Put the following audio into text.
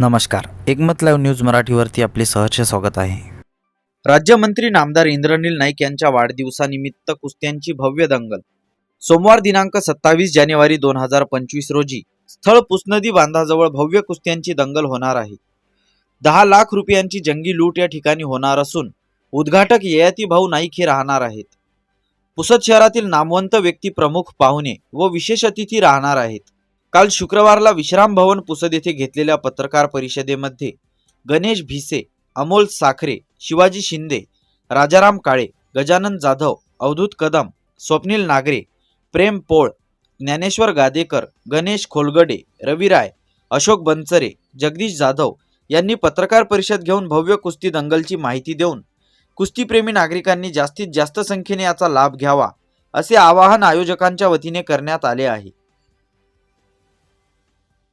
नमस्कार. एकमत live news मराठीवरती आपले सहर्ष स्वागत आहे. राज्यमंत्री नामदार इंद्रनील नाईक यांच्या वाढदिवसानिमित्त कुस्त्यांची भव्य दंगल. सोमवार दिनांक सत्तावीस जानेवारी दोन हजार पंचवीस रोजी स्थळ पुसनदी बांधाजवळ भव्य कुस्त्यांची दंगल होणार आहे. दहा लाख रुपयांची जंगी लूट या ठिकाणी होणार असून उद्घाटक ययाती भाऊ नाईक हे राहणार आहेत. पुसद शहरातील नामवंत व्यक्ती प्रमुख पाहुणे व विशेष अतिथी राहणार आहेत. काल शुक्रवारला विश्राम भवन पुसद येथे घेतलेल्या पत्रकार परिषदेमध्ये गणेश भिसे अमोल साखरे शिवाजी शिंदे राजाराम काळे गजानन जाधव अवधूत कदम स्वप्नील नागरे प्रेम पोळ ज्ञानेश्वर गादेकर गणेश खोलगडे रविराय अशोक बनसरे जगदीश जाधव यांनी पत्रकार परिषद घेऊन भव्य कुस्ती दंगलची माहिती देऊन कुस्तीप्रेमी नागरिकांनी जास्तीत जास्त संख्येने याचा लाभ घ्यावा असे आवाहन आयोजकांच्या वतीने करण्यात आले आहे.